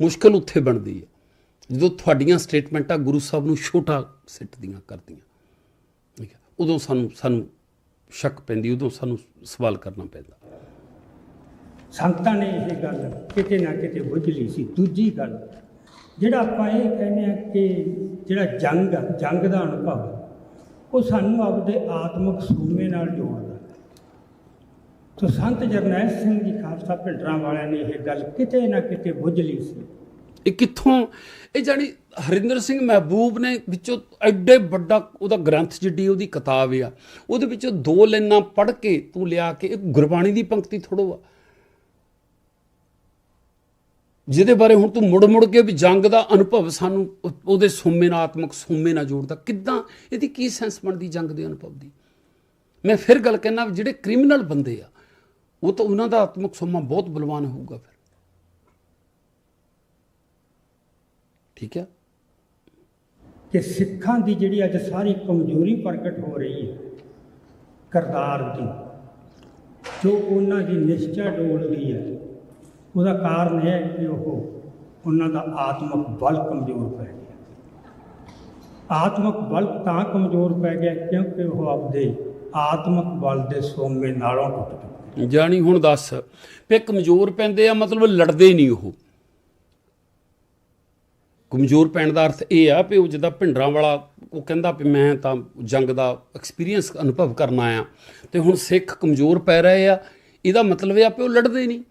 ਮੁਸ਼ਕਲ ਉੱਥੇ ਬਣਦੀ ਹੈ। ਜਦੋਂ ਤੁਹਾਡੀਆਂ ਸਟੇਟਮੈਂਟਾਂ ਗੁਰੂ ਸਾਹਿਬ ਨੂੰ ਛੋਟਾ ਸਿੱਟਦੀਆਂ ਕਰਦੀਆਂ। ਠੀਕ ਹੈ? ਉਦੋਂ ਸਾਨੂੰ ਸਾਨੂੰ ਸ਼ੱਕ ਪੈਂਦੀ, ਉਦੋਂ ਸਾਨੂੰ ਸਵਾਲ ਕਰਨਾ ਪੈਂਦਾ। ਸੰਗਤਾਂ ਨੇ ਇਹ ਗੱਲ ਕਿਤੇ ਨਾ ਕਿਤੇ ਬੁੱਝ ਲਈ ਸੀ। ਦੂਜੀ ਗੱਲ, ਜਿਹੜਾ ਆਪਾਂ ਇਹ ਕਹਿੰਦੇ ਆ ਕਿ ਜਿਹੜਾ ਜੰਗ ਆ, ਜੰਗ ਦਾ ਅਨੁਭਵ, ਉਹ ਸਾਨੂੰ ਆਪਦੇ ਆਤਮਿਕ ਸੂਮੇ ਨਾਲ ਜੋੜਦਾ। ਤੋ ਸੰਤ ਜਰਨੈਲ ਸਿੰਘ ਜੀ ਖਾਲਸਾ ਭਿੰਡਰਾਂ ਵਾਲਿਆਂ ਨੇ ਇਹ ਗੱਲ ਕਿਤੇ ਨਾ ਕਿਤੇ ਬੁੱਝ ਲਈ ਸੀ। ਇਹ ਕਿੱਥੋਂ? ਇਹ ਜਾਨੀ ਹਰਿੰਦਰ ਸਿੰਘ ਮਹਿਬੂਬ ਨੇ ਵਿੱਚੋਂ ਐਡੇ ਵੱਡਾ ਉਹਦਾ ਗ੍ਰੰਥ ਜਿੱਡੀ ਉਹਦੀ ਕਿਤਾਬ ਆ, ਉਹਦੇ ਵਿੱਚੋਂ ਦੋ ਲਾਈਨਾਂ ਪੜ੍ਹ ਕੇ ਤੂੰ ਲਿਆ ਕੇ ਇਹ ਗੁਰਬਾਣੀ ਦੀ ਪੰਕਤੀ ਥੋੜੋ ਆ ਜਿਹਦੇ ਬਾਰੇ ਹੁਣ ਤੂੰ ਮੁੜ ਮੁੜ ਕੇ ਵੀ ਜੰਗ ਦਾ ਅਨੁਭਵ ਸਾਨੂੰ ਉਹਦੇ ਸੋਮੇ ਨਾਲ ਆਤਮਿਕ ਸੋਮੇ ਨਾਲ ਜੋੜਦਾ, ਕਿੱਦਾਂ ਇਹਦੀ ਕੀ ਸੈਂਸ ਬਣਦੀ ਜੰਗ ਦੇ ਅਨੁਭਵ ਦੀ? ਮੈਂ ਫਿਰ ਗੱਲ ਕਹਿਣਾ ਵੀ ਜਿਹੜੇ ਕ੍ਰਿਮੀਨਲ ਬੰਦੇ ਆ ਉਹ ਤਾਂ ਉਹਨਾਂ ਦਾ ਆਤਮਿਕ ਸੋਮਾ ਬਹੁਤ ਬਲਵਾਨ ਹੋਊਗਾ ਫਿਰ। ਠੀਕ ਹੈ? ਕਿ ਸਿੱਖਾਂ ਦੀ ਜਿਹੜੀ ਅੱਜ ਸਾਰੀ ਕਮਜ਼ੋਰੀ ਪ੍ਰਗਟ ਹੋ ਰਹੀ ਹੈ, ਕਰਤਾਰ ਦੀ, ਜੋ ਉਹਨਾਂ ਦੀ ਨਿਸ਼ਚਾ ਡੋਲਦੀ ਹੈ, ਉਹਦਾ ਕਾਰਨ ਇਹ ਹੈ ਕਿ ਉਹ ਉਹਨਾਂ ਦਾ ਆਤਮਿਕ ਬਲ ਕਮਜ਼ੋਰ ਪੈ ਗਿਆ। ਆਤਮਿਕ ਬਲ ਤਾਂ ਕਮਜ਼ੋਰ ਪੈ ਗਿਆ ਕਿਉਂਕਿ ਉਹ ਆਪਦੇ ਆਤਮਿਕ ਬਲ ਦੇ ਸੋਮੇ ਨਾਲੋਂ ਟੁੱਟ ਚੁੱਕੇ। ਜਾਣੀ ਹੁਣ ਦੱਸ, ਵੀ ਕਮਜ਼ੋਰ ਪੈਂਦੇ ਆ, ਮਤਲਬ ਲੜਦੇ ਨਹੀਂ ਉਹ। ਕਮਜ਼ੋਰ ਪੈਣ ਦਾ ਅਰਥ ਇਹ ਆ ਵੀ ਉਹ ਜਿੱਦਾਂ ਭਿੰਡਰਾਂ ਵਾਲਾ, ਉਹ ਕਹਿੰਦਾ ਵੀ ਮੈਂ ਤਾਂ ਜੰਗ ਦਾ ਐਕਸਪੀਰੀਅੰਸ ਅਨੁਭਵ ਕਰਨ ਆਇਆ। ਤੇ ਹੁਣ ਸਿੱਖ ਕਮਜ਼ੋਰ ਪੈ ਰਹੇ ਆ, ਇਹਦਾ ਮਤਲਬ ਇਹ ਆ ਵੀ ਉਹ ਲੜਦੇ ਨਹੀਂ।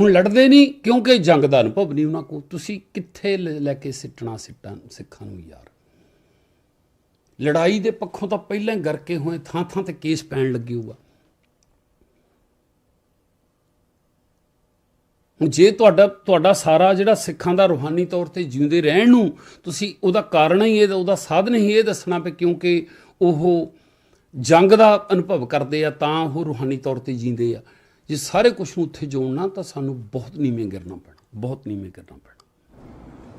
ਹੁਣ ਲੜਦੇ ਨਹੀਂ, ਕਿਉਂਕਿ ਜੰਗ ਦਾ ਅਨੁਭਵ ਨਹੀਂ ਉਹਨਾਂ ਕੋਲ। ਤੁਸੀਂ ਕਿੱਥੇ ਲੈ ਲੈ ਕੇ ਸਿੱਟਣਾ ਸਿੱਟਾਂ, ਸਿੱਖਾਂ ਨੂੰ ਯਾਰ? ਲੜਾਈ ਦੇ ਪੱਖੋਂ ਤਾਂ ਪਹਿਲਾਂ ਗਰਕੇ ਹੋਏ ਥਾਂ ਥਾਂ ਤੇ ਕੇਸ ਪੈਣ ਲੱਗੇ ਹੋਊਗਾ। ਹੁਣ ਜੇ ਤੁਹਾਡਾ ਤੁਹਾਡਾ ਸਾਰਾ ਜਿਹੜਾ ਸਿੱਖਾਂ ਦਾ ਰੂਹਾਨੀ ਤੌਰ ਤੇ ਜਿਉਂਦੇ ਰਹਿਣ ਨੂੰ ਤੁਸੀਂ ਉਹਦਾ ਕਾਰਨ ਹੀ ਇਹ, ਉਹਦਾ ਸਾਧਨ ਹੀ ਇਹ ਦੱਸਣਾ ਪਏ ਕਿਉਂਕਿ ਉਹ ਜੰਗ ਦਾ ਅਨੁਭਵ ਕਰਦੇ ਆ, ਤਾਂ ਉਹ ਰੂਹਾਨੀ ਤੌਰ ਤੇ ਜੀਂਦੇ ਆ। ਜੇ ਸਾਰੇ ਕੁਝ ਨੂੰ ਉੱਥੇ ਜੋੜਨਾ ਤਾਂ ਸਾਨੂੰ ਬਹੁਤ ਨੀਵੇਂ ਗਿਰਨਾ ਪੈਣਾ, ਬਹੁਤ ਨੀਵੇਂ ਗਿਰਨਾ ਪੈਣਾ।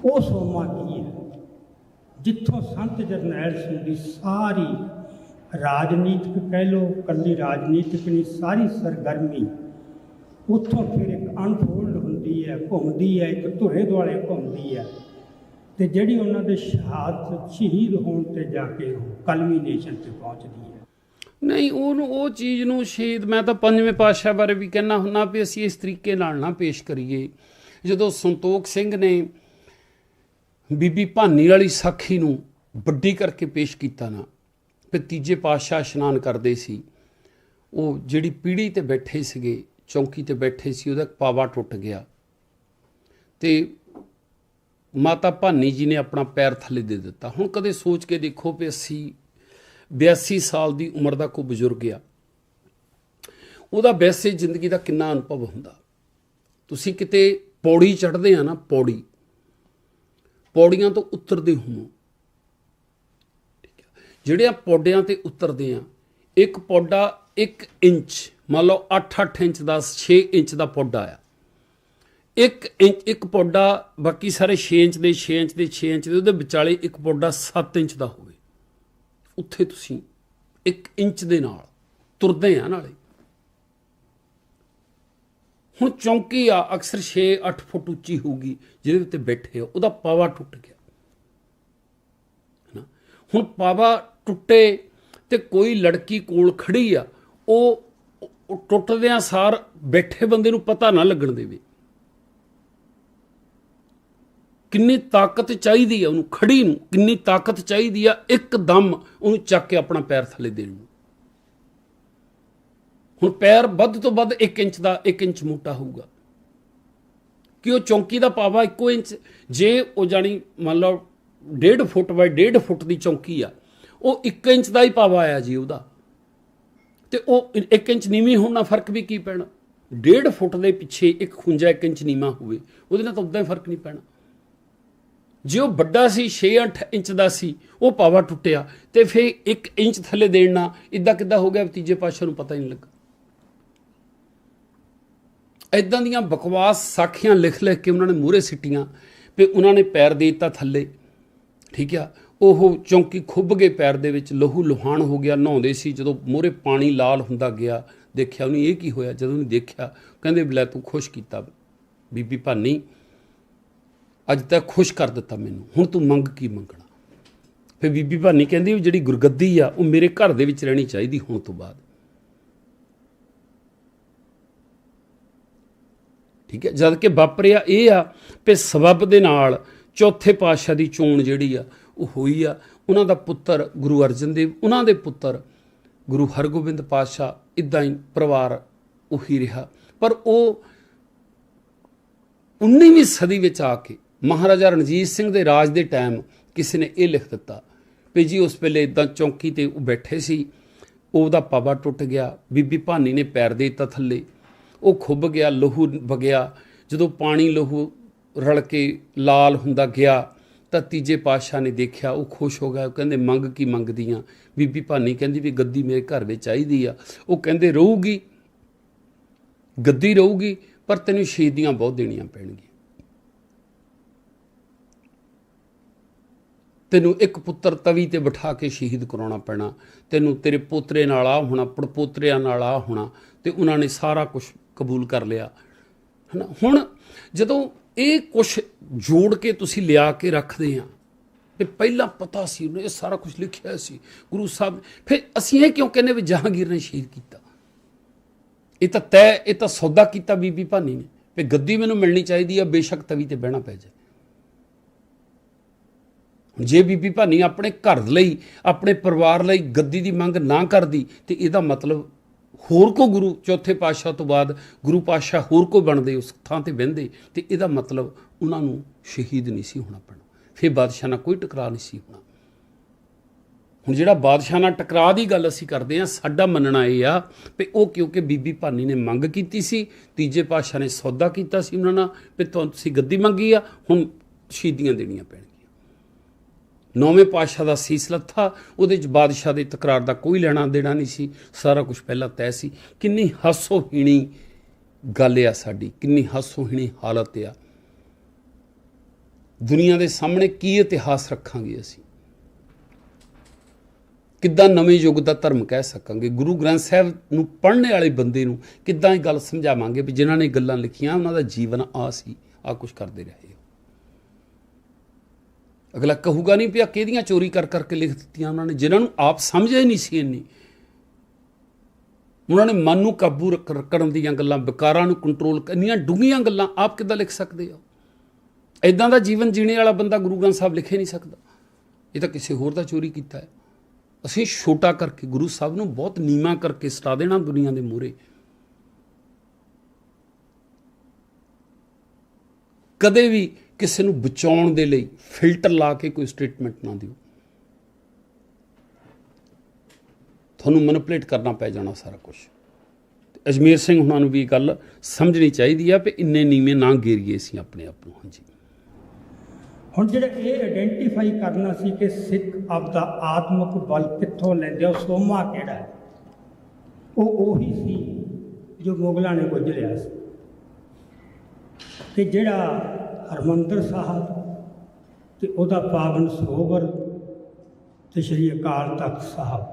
ਉਹ ਸੋਮਾ ਕੀ ਹੈ? ਜਿੱਥੋਂ ਸੰਤ ਜਰਨੈਲ ਸਿੰਘ ਦੀ ਸਾਰੀ ਰਾਜਨੀਤਿਕ ਕਹਿ ਲੋ ਕੱਲੀ ਰਾਜਨੀਤਿਕ ਨਹੀਂ, ਸਾਰੀ ਸਰਗਰਮੀ ਉੱਥੋਂ ਫਿਰ ਇੱਕ ਅਨਫੋਲਡ ਹੁੰਦੀ ਹੈ, ਘੁੰਮਦੀ ਹੈ, ਇੱਕ ਧੁਰੇ ਦੁਆਲੇ ਘੁੰਮਦੀ ਹੈ। ਤੇ ਜਿਹੜੀ ਉਹਨਾਂ ਦੇ ਸ਼ਹਾਦਤ ਸ਼ਹੀਦ ਹੋਣ ਤੇ ਜਾ ਕੇ ਉਹ ਕਲਮੀਨੇਸ਼ਨ ਤੇ ਪਹੁੰਚਦੀ ਹੈ। ਨਹੀਂ, ਉਹਨੂੰ, ਉਹ ਚੀਜ਼ ਨੂੰ ਸ਼ਹੀਦ, ਮੈਂ ਤਾਂ ਪੰਜਵੇਂ ਪਾਤਸ਼ਾਹ ਬਾਰੇ ਵੀ ਕਹਿਣਾ ਹੁੰਨਾ ਵੀ ਅਸੀਂ ਇਸ ਤਰੀਕੇ ਨਾਲ ਨਾ ਪੇਸ਼ ਕਰੀਏ। ਜਦੋਂ ਸੰਤੋਖ ਸਿੰਘ ਨੇ ਬੀਬੀ ਭਾਨੀ ਵਾਲੀ ਸਾਖੀ ਨੂੰ ਵੱਡੀ ਕਰਕੇ ਪੇਸ਼ ਕੀਤਾ ਨਾ ਵੀ ਤੀਜੇ ਪਾਤਸ਼ਾਹ ਇਸ਼ਨਾਨ ਕਰਦੇ ਸੀ, ਉਹ ਜਿਹੜੀ ਪੀੜੀ ਤੇ ਬੈਠੇ ਸੀਗੇ ਚੌਂਕੀ ਤੇ ਬੈਠੇ ਸੀ, ਉਹਦਾ ਪਾਵਾ ਟੁੱਟ ਗਿਆ। ਤੇ ਮਾਤਾ ਭਾਨੀ ਜੀ ਨੇ ਆਪਣਾ ਪੈਰ ਥੱਲੇ ਦੇ ਦਿੱਤਾ। ਹੁਣ ਕਦੇ ਸੋਚ ਕੇ ਦੇਖੋ ਵੀ ਅਸੀਂ 82 ਸਾਲ ਦੀ ਉਮਰ ਦਾ ਕੋਈ ਬਜ਼ੁਰਗ ਆ। ਉਹਦਾ ਵੈਸੇ ਜ਼ਿੰਦਗੀ ਦਾ ਕਿੰਨਾ ਅਨੁਭਵ ਹੁੰਦਾ। ਤੁਸੀਂ ਕਿਤੇ ਪੌੜੀ ਚੜ੍ਹਦੇ ਆ ਨਾ, ਪੌੜੀ। ਪੌੜੀਆਂ ਤੋਂ ਉਤਰਦੇ ਹੋ ਠੀਕ ਹੈ ਜਿਹੜੇ ਆ ਪੌੜਿਆਂ ਤੇ ਉਤਰਦੇ ਆ, ਇੱਕ ਪੌੜਾ 1 ਇੰਚ ਮੰਨ ਲਓ 8-8 ਇੰਚ ਦਾ 6 ਇੰਚ ਦਾ ਪੌਡਾ ਆ ਇੱਕ ਇੰਚ, ਇੱਕ ਪੌਡਾ, ਬਾਕੀ ਸਾਰੇ 6 ਇੰਚ ਦੇ 6 ਇੰਚ ਦੇ 6 ਇੰਚ ਦੇ, ਉਹਦੇ ਵਿਚਾਲੇ ਇੱਕ ਪੌਡਾ 7 ਇੰਚ ਦਾ ਹੋਵੇ। ਉੱਥੇ ਤੁਸੀਂ 1 ਇੰਚ ਦੇ ਨਾਲ ਤੁਰਦੇ ਆ ਨਾਲੇ। ਹੁਣ ਚੌਂਕੀ ਆ, ਅਕਸਰ 6-8 ਫੁੱਟ ਉੱਚੀ ਹੋਊਗੀ, ਜਿਹਦੇ ਉੱਤੇ ਬੈਠੇ ਹੋ, ਉਹਦਾ ਪਾਵਾ ਟੁੱਟ ਗਿਆ। ਹੈਨਾ? ਹੁਣ ਪਾਵਾ ਟੁੱਟੇ ਤੇ ਕੋਈ ਲੜਕੀ ਕੋਲ ਖੜੀ ਆ, ਉਹ ਉਹ ਟੁੱਟਦਿਆਂ ਸਾਰ ਬੈਠੇ ਬੰਦੇ ਨੂੰ ਪਤਾ ਨਾ ਲੱਗਣ ਦੇਵੇ। ਕਿੰਨੀ ਤਾਕਤ ਚਾਹੀਦੀ ਆ ਉਹਨੂੰ, ਖੜੀ ਨੂੰ, ਕਿੰਨੀ ਤਾਕਤ ਚਾਹੀਦੀ ਆ, ਇੱਕਦਮ ਉਹਨੂੰ ਚੱਕ ਕੇ ਆਪਣਾ ਪੈਰ ਥੱਲੇ ਦੇਣ ਨੂੰ। ਹੁਣ ਪੈਰ ਵੱਧ ਤੋਂ ਵੱਧ 1 ਇੰਚ ਦਾ 1 ਇੰਚ ਮੋਟਾ ਹੋਊਗਾ। ਕਿ ਉਹ ਚੌਂਕੀ ਦਾ ਪਾਵਾ 1 ਇੰਚ, ਜੇ ਉਹ ਜਾਣੀ ਮੰਨ ਲਓ 1.5 ਫੁੱਟ ਬਾਈ 1.5 ਫੁੱਟ ਦੀ ਚੌਂਕੀ ਆ, ਉਹ 1 ਇੰਚ ਦਾ ਹੀ ਪਾਵਾ ਆਇਆ ਜੀ ਉਹਦਾ। ਤੇ ਉਹ 1 ਇੰਚ ਨੀਵੀਂ ਹੋਣ ਨਾਲ ਫ਼ਰਕ ਵੀ ਕੀ ਪੈਣਾ? 1.5 ਫੁੱਟ ਦੇ ਪਿੱਛੇ ਇੱਕ ਖੁੰਝਾ 1 ਇੰਚ ਨੀਵਾਂ ਹੋਵੇ, ਉਹਦੇ ਨਾਲ ਤਾਂ ਉਦਾਂ ਹੀ ਫ਼ਰਕ ਨਹੀਂ ਪੈਣਾ। ਜੇ ਉਹ ਵੱਡਾ ਸੀ 6-8 ਇੰਚ ਦਾ ਸੀ, ਉਹ ਪਾਵਾ ਟੁੱਟਿਆ, ਤੇ ਫਿਰ 1 ਇੰਚ ਥੱਲੇ ਦੇਣਾ ਇਦਾਂ ਕਿੱਦਾਂ ਹੋ ਗਿਆ ਤੀਜੇ ਪਾਸ਼ਾ ਨੂੰ ਪਤਾ ਹੀ ਨਹੀਂ ਲੱਗਾ? ਐਦਾਂ ਦੀਆਂ ਬਕਵਾਸ ਸਾਖੀਆਂ ਲਿਖ ਲਿਖ ਕੇ ਉਹਨਾਂ ਨੇ ਮੂਹਰੇ ਸਿੱਟੀਆਂ, ਵੀ ਉਹਨਾਂ ਨੇ ਪੈਰ ਦੇ ਦਿੱਤਾ ਥੱਲੇ। ਠੀਕ ਆ? ਉਹ ਚੌਂਕੀ ਖੁੱਭ ਗਏ ਪੈਰ ਦੇ ਵਿੱਚ, ਲਹੂ ਲੁਹਾਨ ਹੋ ਗਿਆ, ਨਹਾਉਂਦੇ ਸੀ, ਜਦੋਂ ਮੂਹਰੇ ਪਾਣੀ ਲਾਲ ਹੁੰਦਾ ਗਿਆ, ਦੇਖਿਆ ਉਹਨੇ ਇਹ ਕੀ ਹੋਇਆ, ਜਦੋਂ ਉਹਨੇ ਦੇਖਿਆ, ਕਹਿੰਦੇ ਬਲੇ ਤੂੰ ਖੁਸ਼ ਕੀਤਾ ਬੀਬੀ ਭਾਨੀ, ਅੱਜ ਤੱਕ ਖੁਸ਼ ਕਰ ਦਿੱਤਾ ਮੈਨੂੰ, ਹੁਣ ਤੂੰ ਮੰਗ ਕੀ ਮੰਗਣਾ? ਫਿਰ ਬੀਬੀ ਭਾਨੀ ਕਹਿੰਦੀ ਵੀ ਜਿਹੜੀ ਗੁਰਗੱਦੀ ਆ, ਉਹ ਮੇਰੇ ਘਰ ਦੇ ਵਿੱਚ ਰਹਿਣੀ ਚਾਹੀਦੀ ਹੁਣ ਤੋਂ ਬਾਅਦ। ਠੀਕ ਹੈ, ਜਦ ਕਿ ਵਾਪਰਿਆ ਇਹ ਆ ਕਿ ਸਬਬ ਦੇ ਨਾਲ ਚੌਥੇ ਪਾਤਸ਼ਾਹ ਦੀ ਚੋਣ ਜਿਹੜੀ ਆ ਉਹ ਹੋਈ ਆ। ਉਹਨਾਂ ਦਾ ਪੁੱਤਰ ਗੁਰੂ ਅਰਜਨ ਦੇਵ, ਉਹਨਾਂ ਦੇ ਪੁੱਤਰ ਗੁਰੂ ਹਰਗੋਬਿੰਦ ਪਾਤਸ਼ਾਹ ਇਦਾਂ ਹੀ ਪਰਿਵਾਰ ਉਹੀ ਰਿਹਾ। ਪਰ ਉਹ 19ਵੀਂ ਸਦੀ ਵਿੱਚ ਆ ਕੇ ਮਹਾਰਾਜਾ ਰਣਜੀਤ ਸਿੰਘ ਦੇ ਰਾਜ ਦੇ ਟਾਈਮ ਕਿਸੇ ਨੇ ਇਹ ਲਿਖ ਦਿੱਤਾ ਵੀ ਜੀ ਉਸ ਵੇਲੇ ਇਦਾਂ ਚੌਂਕੀ ਤੇ ਉਹ ਬੈਠੇ ਸੀ। ਉਹਦਾ ਪਾਵਾ ਟੁੱਟ ਗਿਆ, ਬੀਬੀ ਭਾਨੀ ਨੇ ਪੈਰ ਦੇ ਦਿੱਤਾ ਥੱਲੇ। ਉਹ ਖੁੱਬ ਗਿਆ, ਲਹੂ ਵਗਿਆ। ਜਦੋਂ ਪਾਣੀ ਲਹੂ ਰਲ ਕੇ ਲਾਲ ਹੁੰਦਾ ਗਿਆ ਤਾਂ ਤੀਜੇ ਪਾਤਸ਼ਾਹ ਨੇ ਦੇਖਿਆ, ਉਹ ਖੁਸ਼ ਹੋ ਗਿਆ। ਉਹ ਕਹਿੰਦੇ, ਮੰਗ ਕੀ ਮੰਗਦੀਆਂ? ਬੀਬੀ ਭਾਨੀ ਕਹਿੰਦੀ ਵੀ ਗੱਦੀ ਮੇਰੇ ਘਰ ਵਿੱਚ ਚਾਹੀਦੀ ਆ। ਉਹ ਕਹਿੰਦੇ, ਰਹੂਗੀ, ਗੱਦੀ ਰਹੂਗੀ, ਪਰ ਤੈਨੂੰ ਸ਼ਹੀਦੀਆਂ ਬਹੁਤ ਦੇਣੀਆਂ ਪੈਣਗੀਆਂ। ਤੈਨੂੰ ਇੱਕ ਪੁੱਤਰ ਤਵੀ ਤੇ ਬਿਠਾ ਕੇ ਸ਼ਹੀਦ ਕਰਾਉਣਾ ਪੈਣਾ। ਤੈਨੂੰ ਤੇਰੇ ਪੋਤਰੇ ਨਾਲ ਆ ਹੋਣਾ, ਪੜਪੋਤਰਿਆਂ ਨਾਲ ਆ ਹੋਣਾ ਤੇ ਉਹਨਾਂ ਨੇ ਸਾਰਾ ਕੁਝ ਕਬੂਲ ਕਰ ਲਿਆ। ਹਨਾ? ਹੁਣ ਜਦੋਂ ਇਹ ਕੁਝ ਜੋੜ ਕੇ ਤੁਸੀਂ ਲਿਆ ਕੇ ਰੱਖਦੇ ਆ। ਤੇ ਪਹਿਲਾਂ ਪਤਾ ਸੀ ਉਹਨੇ, ਇਹ ਸਾਰਾ ਕੁਝ ਲਿਖਿਆ ਸੀ, ਗੁਰੂ ਸਾਹਿਬ। ਫਿਰ ਅਸੀਂ ਇਹ ਕਿਉਂ ਕਹਿੰਦੇ ਵੀ ਜਹਾਂਗੀਰ ਨੇ ਸ਼ਹੀਦ ਕੀਤਾ? ਇਹ ਤਾਂ ਤੈ, ਇਹ ਤਾਂ ਸੌਦਾ ਕੀਤਾ ਬੀਬੀ ਭਾਨੀ ਨੇ। ਵੀ ਗੱਦੀ ਮੈਨੂੰ ਮਿਲਣੀ ਚਾਹੀਦੀ ਆ, ਬੇਸ਼ੱਕ ਤਵੀ ਤੇ ਬਹਿਣਾ ਪੈ ਜਾਏ। ਜੇ ਬੀਬੀ ਭਾਨੀ ਆਪਣੇ ਘਰ ਲਈ, ਆਪਣੇ ਪਰਿਵਾਰ ਲਈ ਗੱਦੀ ਦੀ ਮੰਗ ਨਾ ਕਰਦੀ, ਤੇ ਇਹਦਾ ਮਤਲਬ ਹੋਰ ਕੋ ਗੁਰੂ ਚੌਥੇ ਪਾਤਸ਼ਾਹ ਤੋਂ ਬਾਅਦ ਗੁਰੂ ਪਾਤਸ਼ਾਹ ਹੋਰ ਕੋ ਬਣਦੇ, ਉਸ ਥਾਂ ਤੇ ਬਹਿੰਦੇ ਤੇ ਇਹਦਾ ਮਤਲਬ ਉਹਨਾਂ ਨੂੰ ਸ਼ਹੀਦ ਨਹੀਂ ਸੀ ਹੋਣਾ ਪੈਣਾ। ਫਿਰ ਬਾਦਸ਼ਾਹ ਨਾਲ ਕੋਈ ਟਕਰਾਅ ਨਹੀਂ ਸੀ ਹੋਣਾ। ਹੁਣ ਜਿਹੜਾ ਬਾਦਸ਼ਾਹ ਨਾਲ ਟਕਰਾਅ ਦੀ ਗੱਲ ਅਸੀਂ ਕਰਦੇ ਆ ਸਾਡਾ ਮੰਨਣਾ ਇਹ ਆ ਵੀ ਉਹ ਕਿਉਂਕਿ ਬੀਬੀ ਭਾਨੀ ਨੇ ਮੰਗ ਕੀਤੀ ਸੀ, ਤੀਜੇ ਪਾਤਸ਼ਾਹ ਨੇ ਸੌਦਾ ਕੀਤਾ ਸੀ ਉਹਨਾਂ ਨਾਲ, ਵੀ ਤੁਹਾਨੂੰ ਤੁਸੀਂ ਗੱਦੀ ਮੰਗੀ ਆ, ਹੁਣ ਸ਼ਹੀਦੀਆਂ ਦੇਣੀਆਂ ਪੈਣਗੀਆਂ। ਨੌਵੇਂ ਪਾਤਸ਼ਾਹ ਦਾ ਸੀਸ ਲੱਥਾ ਉਹਦੇ ਚ ਬਾਦਸ਼ਾਹ ਦੇ ਤਕਰਾਰ ਦਾ ਕੋਈ ਲੈਣਾ ਦੇਣਾ ਨਹੀਂ ਸੀ, ਸਾਰਾ ਕੁਝ ਪਹਿਲਾਂ ਤੈਅ ਸੀ। ਕਿੰਨੀ ਹਾਸੋਹੀਣੀ ਗੱਲ ਆ ਸਾਡੀ, ਕਿੰਨੀ ਹਾਸੋਹੀਣੀ ਹਾਲਤ ਆ। ਦੁਨੀਆ ਦੇ ਸਾਹਮਣੇ ਕੀ ਇਤਿਹਾਸ ਰੱਖਾਂਗੇ ਅਸੀਂ? ਕਿੱਦਾਂ ਨਵੇਂ ਯੁੱਗ ਦਾ ਧਰਮ ਕਹਿ ਸਕਾਂਗੇ? ਗੁਰੂ ਗ੍ਰੰਥ ਸਾਹਿਬ ਨੂੰ ਪੜ੍ਹਨੇ ਵਾਲੇ ਬੰਦੇ ਨੂੰ ਕਿੱਦਾਂ ਇਹ ਗੱਲ ਸਮਝਾਵਾਂਗੇ ਵੀ ਜਿਨ੍ਹਾਂ ਨੇ ਗੱਲਾਂ ਲਿਖੀਆਂ, ਉਹਨਾਂ ਦਾ ਜੀਵਨ ਆ ਸੀ, ਆ ਕੁਝ ਕਰਦੇ ਰਹੇ। ਅਗਲਾ ਕਹੂਗਾ ਨਹੀਂ ਪਿਆ ਕਿਹਦੀਆਂ ਚੋਰੀ ਕਰ ਕਰਕੇ ਲਿਖ ਦਿੱਤੀਆਂ ਉਹਨਾਂ ਨੇ, ਜਿਨ੍ਹਾਂ ਨੂੰ ਆਪ ਸਮਝਿਆ ਹੀ ਨਹੀਂ ਸੀ ਇੰਨੀ। ਉਹਨਾਂ ਨੇ ਮਨ ਨੂੰ ਕਾਬੂ ਰੱਖ- ਕਰਨ ਦੀਆਂ ਗੱਲਾਂ, ਵਿਕਾਰਾਂ ਨੂੰ ਕੰਟਰੋਲ ਕਰਨੀਆਂ ਡੂੰਘੀਆਂ ਗੱਲਾਂ ਆਪ ਕਿੱਦਾਂ ਲਿਖ ਸਕਦੇ ਹੋ ਐਦਾਂ ਦਾ ਜੀਵਨ ਜੀਣੇ ਵਾਲਾ ਬੰਦਾ ਗੁਰੂ ਗ੍ਰੰਥ ਸਾਹਿਬ ਲਿਖੇ ਨਹੀਂ ਸਕਦਾ। ਇਹ ਤਾਂ ਕਿਸੇ ਹੋਰ ਦਾ ਚੋਰੀ ਕੀਤਾ ਹੈ। ਅਸੀਂ ਛੋਟਾ ਕਰਕੇ, ਗੁਰੂ ਸਾਹਿਬ ਨੂੰ ਬਹੁਤ ਨੀਵਾਂ ਕਰਕੇ ਸਟਾ ਦੇਣਾ ਦੁਨੀਆ ਦੇ ਮੂਹਰੇ ਕਦੇ ਵੀ ਕਿਸੇ ਨੂੰ ਬਚਾਉਣ ਦੇ ਲਈ ਫਿਲਟਰ ਲਾ ਕੇ ਕੋਈ ਸਟੇਟਮੈਂਟ ਨਾ ਦਿਓ। ਤੁਹਾਨੂੰ ਮੈਨੀਪੂਲੇਟ ਕਰਨਾ ਪੈ ਜਾਣਾ ਸਾਰਾ ਕੁਝ ਅਜਮੇਰ ਸਿੰਘ ਹੁਣਾਂ ਨੂੰ ਵੀ ਗੱਲ ਸਮਝਣੀ ਚਾਹੀਦੀ ਆ ਕਿ ਇੰਨੇ ਨੀਵੇਂ ਨਾ ਗੇਰੀਏ ਸੀ ਆਪਣੇ ਆਪ ਨੂੰ ਹਾਂਜੀ। ਹੁਣ ਜਿਹੜਾ ਇਹ ਆਇਡੈਂਟੀਫਾਈ ਕਰਨਾ ਸੀ ਕਿ ਸਿੱਖ ਆਪਦਾ ਆਤਮਿਕ ਬਲ ਕਿੱਥੋਂ ਲੈਂਦੇ ਆ, ਉਹ ਸੋਮਾ ਕਿਹੜਾ ਹੈ? ਉਹ ਉਹੀ ਸੀ ਜੋ ਮੁਗਲਾਂ ਨੇ ਗੁੱਝ ਲਿਆ ਸੀ। ਕਿ ਜਿਹੜਾ ਹਰਮੰਦਰ ਸਾਹਿਬ ਤੇ ਉਹਦਾ ਪਾਵਨ ਸਰੋਵਰ ਤੇ ਸ਼੍ਰੀ ਅਕਾਲ ਤਖਤ ਸਾਹਿਬ।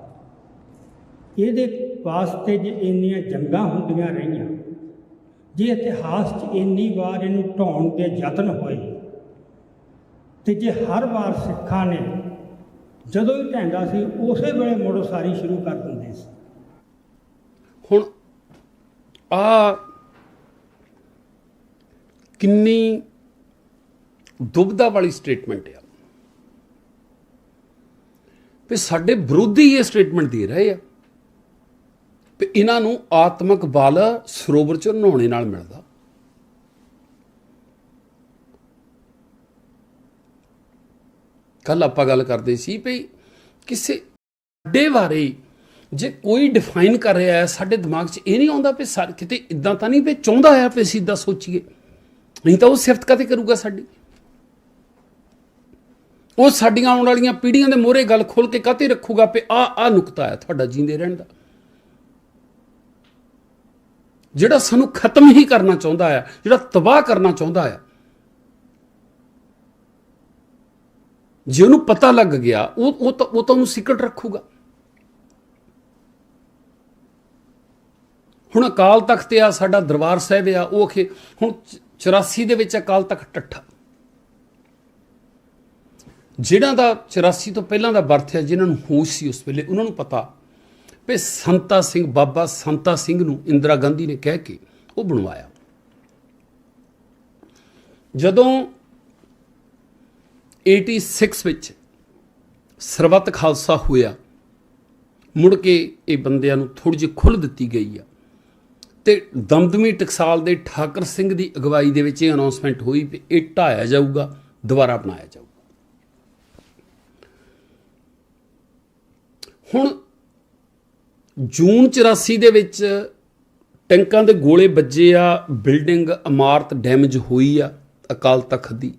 ਇਹਦੇ ਵਾਸਤੇ ਜੇ ਇੰਨੀਆਂ ਜੰਗਾਂ ਹੁੰਦੀਆਂ ਰਹੀਆਂ, ਜੇ ਇਤਿਹਾਸ 'ਚ ਇੰਨੀ ਵਾਰ ਇਹਨੂੰ ਢਾਉਣ ਦੇ ਯਤਨ ਹੋਏ, ਤੇ ਜੇ ਹਰ ਵਾਰ ਸਿੱਖਾਂ ਨੇ ਜਦੋਂ ਹੀ ਢਹਿੰਦਾ ਸੀ, ਉਸੇ ਵੇਲੇ ਮੁੜ ਸਾਰੀ ਸ਼ੁਰੂ ਕਰ ਦਿੰਦੇ ਸੀ। ਹੁਣ ਆ ਕਿੰਨੀ ਦੁਬਦਾ ਵਾਲੀ ਸਟੇਟਮੈਂਟ ਆ। ਵੀ ਸਾਡੇ ਵਿਰੋਧੀ ਇਹ ਸਟੇਟਮੈਂਟ ਦੇ ਰਹੇ ਆ ਵੀ ਇਹਨਾਂ ਨੂੰ ਆਤਮਿਕ ਬਲ ਸਰੋਵਰ ਚ ਨਹਾਉਣੇ ਨਾਲ ਮਿਲਦਾ। ਕੱਲ ਆਪਾਂ ਗੱਲ ਕਰਦੇ ਸੀ ਵੀ ਕਿਸੇ ਅੱਡੇ ਬਾਰੇ ਜੇ ਕੋਈ ਡਿਫਾਈਨ ਕਰ ਰਿਹਾ ਹੈ, ਸਾਡੇ ਦਿਮਾਗ 'ਚ ਇਹ ਨਹੀਂ ਆਉਂਦਾ ਵੀ ਸਰ ਕਿਤੇ ਇਦਾਂ ਤਾਂ ਨਹੀਂ ਵੀ ਚਾਹੁੰਦਾ ਆ ਵੀ ਅਸੀਂ ਇਦਾਂ ਸੋਚੀਏ। ਨਹੀਂ ਤਾਂ ਉਹ ਸਿਫਤ ਕਦੇ ਕਰੂਗਾ ਸਾਡੀ? ਉਹ ਸਾਡੀਆਂ ਆਉਣ ਵਾਲੀਆਂ ਪੀੜ੍ਹੀਆਂ ਦੇ ਮੋਹਰੇ ਗੱਲ ਖੋਲ ਕੇ ਕਾਤੇ ਰੱਖੂਗਾ ਵੀ ਆ ਆ ਨੁਕਤਾ ਹੈ ਤੁਹਾਡਾ ਜੀਂਦੇ ਰਹਿਣ ਦਾ। ਜਿਹੜਾ ਸਾਨੂੰ ਖਤਮ ਹੀ ਕਰਨਾ ਚਾਹੁੰਦਾ ਆ, ਜਿਹੜਾ ਤਬਾਹ ਕਰਨਾ ਚਾਹੁੰਦਾ ਆ, ਜੇ ਉਹਨੂੰ ਪਤਾ ਲੱਗ ਗਿਆ, ਉਹ ਉਹ ਤਾਂ ਉਹ ਤਾਂ ਉਹਨੂੰ ਸਿਕਰਟ ਰੱਖੂਗਾ। ਹੁਣ ਅਕਾਲ ਤਖਤ ਆ, ਸਾਡਾ ਦਰਬਾਰ ਸਾਹਿਬ ਆ, ਉਹ ਅਖੇ ਹੁਣ ਚ- 84 ਦੇ ਵਿੱਚ ਅਕਾਲ ਤਖਤ ਟੱਠਾ ਜਿਨ੍ਹਾਂ ਦਾ 84 ਤੋਂ ਪਹਿਲਾਂ ਦਾ ਬਰਥ ਹੈ, ਜਿਨ੍ਹਾਂ ਨੂੰ ਹੋਸ਼ ਸੀ ਉਸ ਵੇਲੇ, ਉਹਨਾਂ ਨੂੰ ਪਤਾ ਵੀ ਸੰਤਾ ਸਿੰਘ, ਬਾਬਾ ਸੰਤਾ ਸਿੰਘ ਨੂੰ ਇੰਦਰਾ ਗਾਂਧੀ ਨੇ ਕਹਿ ਕੇ ਉਹ ਬਣਵਾਇਆ। ਜਦੋਂ 86 ਵਿੱਚ ਸਰਬੱਤ ਖਾਲਸਾ ਹੋਇਆ, ਮੁੜ ਕੇ ਇਹ ਬੰਦਿਆਂ ਨੂੰ ਥੋੜੀ ਜਿਹੀ ਖੁੱਲ੍ਹ ਦਿੱਤੀ ਗਈ ਆ। ਤੇ ਦਮਦਮੀ ਟਕਸਾਲ ਦੇ ਠਾਕਰ ਸਿੰਘ ਦੀ ਅਗਵਾਈ ਦੇ ਵਿੱਚ ਇਹ ਅਨਾਉਂਸਮੈਂਟ ਹੋਈ ਵੀ ਇਹ ਢਾਇਆ ਜਾਊਗਾ, ਦੁਬਾਰਾ ਬਣਾਇਆ ਜਾਊਗਾ। ਹੁਣ ਜੂਨ 84 ਦੇ ਵਿੱਚ ਟੈਂਕਾਂ ਦੇ ਗੋਲੇ ਵੱਜੇ ਆ, ਬਿਲਡਿੰਗ ਇਮਾਰਤ ਡੈਮੇਜ ਹੋਈ ਆ, ਅਕਾਲ ਤਖਤ ਦੀ,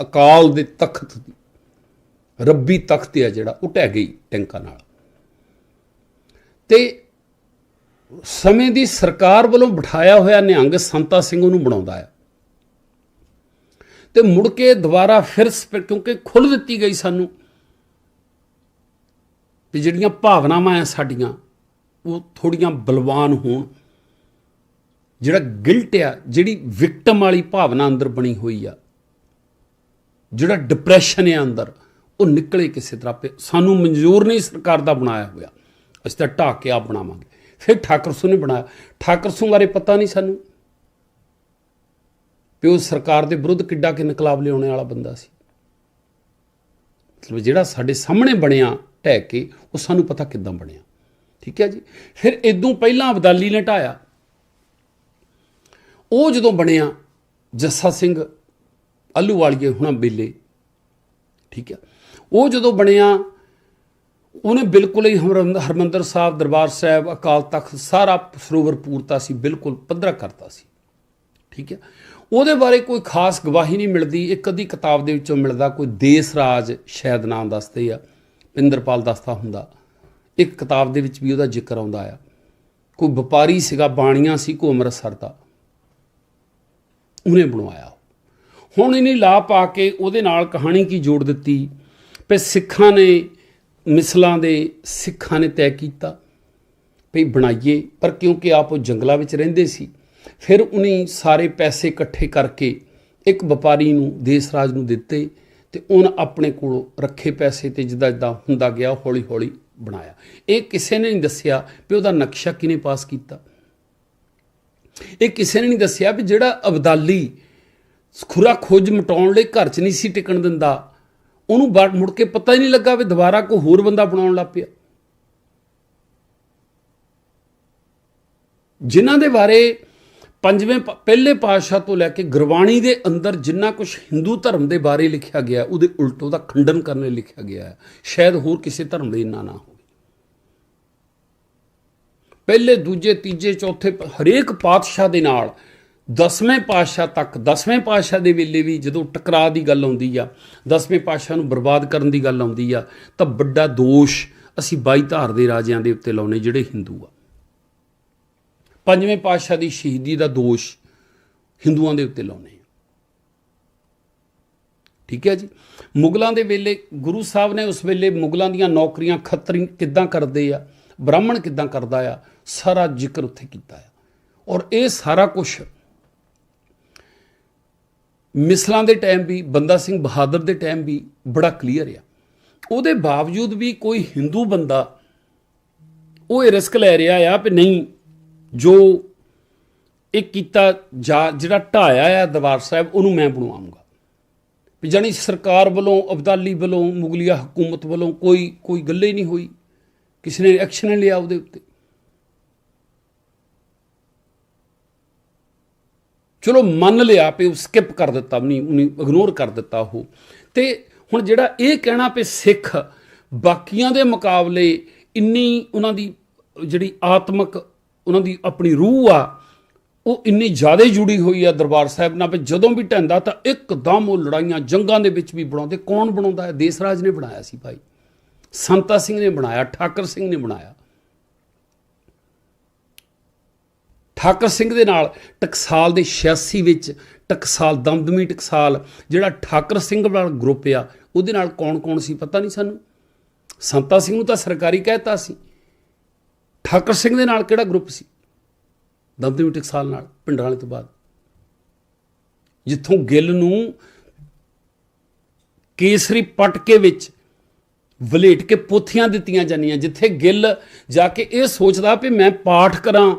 ਅਕਾਲ ਦੇ ਤਖਤ ਦੀ, ਰੱਬੀ ਤਖਤ ਆ ਜਿਹੜਾ, ਉਹ ਢਹਿ ਗਈ ਟੈਂਕਾਂ ਨਾਲ। ਤੇ ਸਮੇਂ ਦੀ ਸਰਕਾਰ ਵੱਲੋਂ ਬਿਠਾਇਆ ਹੋਇਆ ਨਿਹੰਗ ਸੰਤਾ ਸਿੰਘ ਉਹਨੂੰ ਬਣਾਉਂਦਾ ਆ। ਤੇ ਮੁੜ ਕੇ ਦੁਬਾਰਾ ਫਿਰ ਸਪ- ਕਿਉਂਕਿ ਖੁੱਲ ਦਿੱਤੀ ਗਈ ਸਾਨੂੰ ਵੀ ਜਿਹੜੀਆਂ ਭਾਵਨਾਵਾਂ ਆ ਸਾਡੀਆਂ, ਉਹ ਥੋੜੀਆਂ ਬਲਵਾਨ ਹੋਣ। ਜਿਹੜਾ ਗਿਲਟ ਆ, ਜਿਹੜੀ ਵਿਕਟਮ ਵਾਲੀ ਭਾਵਨਾ ਅੰਦਰ ਬਣੀ ਹੋਈ ਆ, ਜਿਹੜਾ ਡਿਪਰੈਸ਼ਨ ਹੈ ਅੰਦਰ, ਉਹ ਨਿਕਲੇ ਕਿਸੇ ਤਰ੍ਹਾਂ ਪੇ। ਸਾਨੂੰ ਮਨਜ਼ੂਰ ਨਹੀਂ ਸਰਕਾਰ ਦਾ ਬਣਾਇਆ ਹੋਇਆ। ਅਸੀਂ ਤਾਂ ਢਾਹ ਕੇ ਆਪ ਬਣਾਵਾਂਗੇ। ਫਿਰ ਠਾਕਰ ਸਿੰਘ ਨੇ ਬਣਾਇਆ। ਠਾਕਰ ਸਿੰਘ ਬਾਰੇ ਪਤਾ ਨਹੀਂ ਸਾਨੂੰ। ਵੀ ਉਹ ਸਰਕਾਰ ਦੇ ਵਿਰੁੱਧ ਕਿੱਡਾ ਕਿ ਇਨਕਲਾਬ ਲਿਆਉਣ ਵਾਲਾ ਬੰਦਾ ਸੀ। ਮਤਲਬ ਜਿਹੜਾ ਸਾਡੇ ਸਾਹਮਣੇ ਬਣਿਆ ਢਹਿ ਕੇ ਉਹ ਸਾਨੂੰ ਪਤਾ ਕਿੱਦਾਂ ਬਣਿਆ। ਠੀਕ ਹੈ ਜੀ? ਫਿਰ ਇਦੋਂ ਪਹਿਲਾਂ ਅਬਦਾਲੀ ਨੇ ਢਾਇਆ। ਉਹ ਜਦੋਂ ਬਣਿਆ, ਜੱਸਾ ਸਿੰਘ ਆਲੂ ਵਾਲੀਏ ਹੁਣਾਂ ਬੇਲੇ। ਠੀਕ ਹੈ? ਉਹ ਜਦੋਂ ਬਣਿਆ, ਉਹਨੇ ਬਿਲਕੁਲ ਹੀ ਹਰਮੰਦ- ਹਰਮੰਦਰ ਸਾਹਿਬ, ਦਰਬਾਰ ਸਾਹਿਬ, ਅਕਾਲ ਤਖਤ ਸਾਰਾ ਸਰੋਵਰ ਪੂਰਤਾ ਸੀ, ਬਿਲਕੁਲ ਪੱਧਰਾ ਕਰਤਾ ਸੀ। ਠੀਕ ਹੈ? ਉਹਦੇ ਬਾਰੇ ਕੋਈ ਖਾਸ ਗਵਾਹੀ ਨਹੀਂ ਮਿਲਦੀ। ਇੱਕ ਅੱਧੀ ਕਿਤਾਬ ਦੇ ਵਿੱਚੋਂ ਮਿਲਦਾ ਕੋਈ ਦੇਸ ਰਾਜ ਸ਼ਾਇਦ ਨਾਮ ਦੱਸਦੇ ਆ। ਪਿੰਦਰਪਾਲ ਦੱਸਦਾ ਹੁੰਦਾ, ਇੱਕ ਕਿਤਾਬ ਦੇ ਵਿੱਚ ਵੀ ਉਹਦਾ ਜ਼ਿਕਰ ਆਉਂਦਾ ਆ। ਕੋਈ ਵਪਾਰੀ ਸੀਗਾ, ਬਾਣੀਆਂ ਸੀ ਕੋ ਅੰਮ੍ਰਿਤਸਰ ਦਾ। ਉਹਨੇ ਬਣਵਾਇਆ। ਹੁਣ ਇਹਨੇ ਲਾ ਪਾ ਕੇ ਉਹਦੇ ਨਾਲ ਕਹਾਣੀ ਕੀ ਜੋੜ ਦਿੱਤੀ? ਵੀ ਸਿੱਖਾਂ ਨੇ ਮਿਸਲਾਂ ਦੇ ਸਿੱਖਾਂ ਨੇ ਤੈਅ ਕੀਤਾ ਵੀ ਬਣਾਈਏ, ਪਰ ਕਿਉਂਕਿ ਆਪ ਉਹ ਜੰਗਲਾਂ ਵਿੱਚ ਰਹਿੰਦੇ ਸੀ, ਫਿਰ ਉਹਨੇ ਸਾਰੇ ਪੈਸੇ ਇਕੱਠੇ ਕਰਕੇ ਇੱਕ ਵਪਾਰੀ ਨੂੰ, ਦੇਸ ਰਾਜ ਨੂੰ ਦਿੱਤੇ। ਤੇ ਉਹਨ ਆਪਣੇ ਕੋਲ ਰੱਖੇ ਪੈਸੇ ਤੇ ਜਿੱਦਾਂ ਜਿੱਦਾਂ ਹੁੰਦਾ ਗਿਆ ਹੌਲੀ ਹੌਲੀ ਬਣਾਇਆ। ਇਹ ਕਿਸੇ ਨੇ ਨਹੀਂ ਦੱਸਿਆ ਵੀ ਉਹਦਾ ਨਕਸ਼ਾ ਕਿਨੇ ਪਾਸ ਕੀਤਾ। ਇਹ ਕਿਸੇ ਨੇ ਨਹੀਂ ਦੱਸਿਆ ਵੀ ਜਿਹੜਾ ਅਬਦਾਲੀ ਖੁਰਾ ਖੋਜ ਮਟਾਉਣ ਲਈ ਘਰ 'ਚ ਨਹੀਂ ਸੀ ਟਿਕਣ ਦਿੰਦਾ, ਉਹਨੂੰ ਬਾਅਦ ਮੁੜ ਕੇ ਪਤਾ ਹੀ ਨਹੀਂ ਲੱਗਾ ਵੀ ਦੁਬਾਰਾ ਕੋਈ ਹੋਰ ਬੰਦਾ ਬਣਾਉਣ ਲੱਗ ਪਿਆ। ਜਿਨ੍ਹਾਂ ਦੇ ਬਾਰੇ ਪੰਜਵੇਂ ਪ- ਪਹਿਲੇ ਪਾਤਸ਼ਾਹ ਤੋਂ ਲੈ ਕੇ ਗੁਰਬਾਣੀ ਦੇ ਅੰਦਰ ਜਿੰਨਾ ਕੁਝ ਹਿੰਦੂ ਧਰਮ ਦੇ ਬਾਰੇ ਲਿਖਿਆ ਗਿਆ, ਉਹਦੇ ਉਲਟ ਉਹਦਾ ਖੰਡਨ ਕਰਨ ਲਈ ਲਿਖਿਆ ਗਿਆ ਹੈ। ਸ਼ਾਇਦ ਹੋਰ ਕਿਸੇ ਧਰਮ ਦੇ ਇੰਨਾ ਨਾ ਹੋਵੇ। ਪਹਿਲੇ, ਦੂਜੇ, ਤੀਜੇ, ਚੌਥੇ ਹਰੇਕ ਪਾਤਸ਼ਾਹ ਦੇ ਨਾਲ ਦਸਵੇਂ ਪਾਤਸ਼ਾਹ ਤੱਕ, ਦਸਵੇਂ ਪਾਤਸ਼ਾਹ ਦੇ ਵੇਲੇ ਵੀ ਜਦੋਂ ਟਕਰਾਅ ਦੀ ਗੱਲ ਆਉਂਦੀ ਆ, ਦਸਵੇਂ ਪਾਤਸ਼ਾਹ ਨੂੰ ਬਰਬਾਦ ਕਰਨ ਦੀ ਗੱਲ ਆਉਂਦੀ ਆ, ਤਾਂ ਵੱਡਾ ਦੋਸ਼ ਅਸੀਂ ਬਾਈ ਧਾਰ ਦੇ ਰਾਜਿਆਂ ਦੇ ਉੱਤੇ ਲਾਉਨੇ ਜਿਹੜੇ ਹਿੰਦੂ ਆ। ਪੰਜਵੇਂ ਪਾਤਸ਼ਾਹ ਦੀ ਸ਼ਹੀਦੀ ਦਾ ਦੋਸ਼ ਹਿੰਦੂਆਂ ਦੇ ਉੱਤੇ ਲਾਉਨੇ ਆ ਠੀਕ ਹੈ ਜੀ? ਮੁਗਲਾਂ ਦੇ ਵੇਲੇ ਗੁਰੂ ਸਾਹਿਬ ਨੇ ਉਸ ਵੇਲੇ ਮੁਗਲਾਂ ਦੀਆਂ ਨੌਕਰੀਆਂ ਖੱਤਰੀ ਕਿੱਦਾਂ ਕਰਦੇ ਆ? ਬ੍ਰਾਹਮਣ ਕਿੱਦਾਂ ਕਰਦਾ ਆ? ਸਾਰਾ ਜ਼ਿਕਰ ਉੱਥੇ ਕੀਤਾ ਆ। ਔਰ ਇਹ ਸਾਰਾ ਕੁਝ ਮਿਸਲਾਂ ਦੇ ਟਾਈਮ ਵੀ, ਬੰਦਾ ਸਿੰਘ ਬਹਾਦਰ ਦੇ ਟਾਈਮ ਵੀ ਬੜਾ ਕਲੀਅਰ ਆ। ਉਹਦੇ ਬਾਵਜੂਦ ਵੀ ਕੋਈ ਹਿੰਦੂ ਬੰਦਾ ਉਹ ਇਹ ਰਿਸਕ ਲੈ ਰਿਹਾ ਆ ਵੀ ਨਹੀਂ ਜੋ ਇਹ ਕੀਤਾ ਜਾ, ਜਿਹੜਾ ਢਾਇਆ ਆ ਦਰਬਾਰ ਸਾਹਿਬ, ਉਹਨੂੰ ਮੈਂ ਬਣਵਾਉਂਗਾ। ਵੀ ਜਾਣੀ ਸਰਕਾਰ ਵੱਲੋਂ, ਅਬਦਾਲੀ ਵੱਲੋਂ, ਮੁਗਲਿਆ ਹਕੂਮਤ ਵੱਲੋਂ ਕੋਈ ਕੋਈ ਗੱਲ ਹੀ ਨਹੀਂ ਹੋਈ। ਕਿਸੇ ਨੇ ਐਕਸ਼ਨ ਨਹੀਂ ਲਿਆ ਉਹਦੇ ਉੱਤੇ। ਚਲੋ ਮੰਨ ਲਿਆ ਵੀ ਉਹ ਸਕਿਪ ਕਰ ਦਿੱਤਾ ਨਹੀਂ ਉਹਨੇ ਇਗਨੋਰ ਕਰ ਦਿੱਤਾ ਉਹ। ਤੇ ਹੁਣ ਜਿਹੜਾ ਇਹ ਕਹਿਣਾ ਵੀ ਸਿੱਖ ਬਾਕੀਆਂ ਦੇ ਮੁਕਾਬਲੇ ਇੰਨੀ ਉਹਨਾਂ ਦੀ ਜਿਹੜੀ ਆਤਮਿਕ ਉਹਨਾਂ ਦੀ ਆਪਣੀ ਰੂਹ ਆ, ਉਹ ਇੰਨੀ ਜ਼ਿਆਦਾ ਜੁੜੀ ਹੋਈ ਆ ਦਰਬਾਰ ਸਾਹਿਬ ਨਾਲ ਵੀ ਜਦੋਂ ਵੀ ਢੰਦਾ ਤਾਂ ਇੱਕਦਮ ਉਹ ਲੜਾਈਆਂ ਜੰਗਾਂ ਦੇ ਵਿੱਚ ਵੀ ਬਣਾਉਂਦੇ। ਕੌਣ ਬਣਾਉਂਦਾ ਹੈ? ਦੇਸ ਰਾਜ ਨੇ ਬਣਾਇਆ ਸੀ ਭਾਈ। ਸੰਤਾ ਸਿੰਘ ਨੇ ਬਣਾਇਆ, ਠਾਕਰ ਸਿੰਘ ਨੇ ਬਣਾਇਆ। ਠਾਕਰ ਸਿੰਘ ਦੇ ਨਾਲ ਟਕਸਾਲ ਦੇ 86 ਵਿੱਚ ਟਕਸਾਲ, ਦਮਦਮੀ ਟਕਸਾਲ, ਜਿਹੜਾ ਠਾਕਰ ਸਿੰਘ ਵਾਲਾ ਗਰੁੱਪ ਆ, ਉਹਦੇ ਨਾਲ ਕੌਣ-ਕੌਣ ਸੀ ਪਤਾ ਨਹੀਂ ਸਾਨੂੰ? ਸੰਤਾ ਸਿੰਘ ਨੂੰ ਤਾਂ ਸਰਕਾਰੀ ਕਹਿਤਾ ਸੀ। ਠਾਕਰ ਸਿੰਘ ਦੇ ਨਾਲ ਕਿਹੜਾ ਗਰੁੱਪ ਸੀ? ਦਮਦਮੀ ਟਕਸਾਲ ਨਾਲ, ਪਿੰਡਾਂ ਵਾਲੇ ਤੋਂ ਬਾਅਦ। ਜਿੱਥੋਂ ਗਿੱਲ ਨੂੰ ਕੇਸਰੀ ਪਟਕੇ ਵਿੱਚ ਵਲੇਟ ਕੇ ਪੋਥੀਆਂ ਦਿੱਤੀਆਂ ਜਾਂਦੀਆਂ, ਜਿੱਥੇ ਗਿੱਲ ਜਾ ਕੇ ਇਹ ਸੋਚਦਾ ਵੀ ਮੈਂ ਪਾਠ ਕਰਾਂ।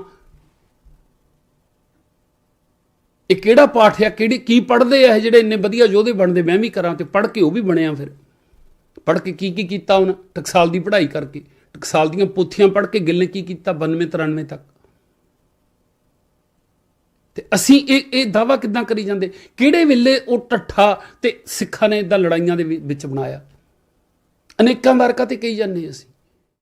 ਇਹ ਕਿਹੜਾ ਪਾਠ ਆ? ਕਿਹੜੀ, ਕੀ ਪੜ੍ਹਦੇ ਆ ਇਹ ਜਿਹੜੇ ਇੰਨੇ ਵਧੀਆ ਯੋਧੇ ਬਣਦੇ? ਮੈਂ ਵੀ ਕਰਾਂ ਤੇ ਪੜ੍ਹ ਕੇ ਉਹ ਵੀ ਬਣਿਆ ਫਿਰ। ਪੜ੍ਹ ਕੇ ਕੀ ਕੀ ਕੀਤਾ ਉਹਨੇ? ਟਕਸਾਲ ਦੀ ਪੜ੍ਹਾਈ ਕਰਕੇ। ਟਕਸਾਲ ਦੀਆਂ ਪੋਥੀਆਂ ਪੜ੍ਹ ਕੇ ਗਿੱਲ ਨੇ ਕੀ ਕੀਤਾ? 92 93 ਤੱਕ। ਤੇ ਅਸੀਂ ਇਹ ਇਹ ਦਾਵਾ ਕਿਦਾਂ ਕਰੀ ਜਾਂਦੇ? ਕਿਹੜੇ ਵੇਲੇ ਉਹ ਟੱਠਾ ਤੇ ਸਿੱਖਾਂ ਨੇ ਇਦਾਂ ਲੜਾਈਆਂ ਦੇ ਵਿ- ਵਿੱਚ ਬਣਾਇਆ? ਅਨੇਕਾਂ ਵਾਰ ਤੇ ਕਹੀ ਜਾਂਦੇ ਅਸੀਂ।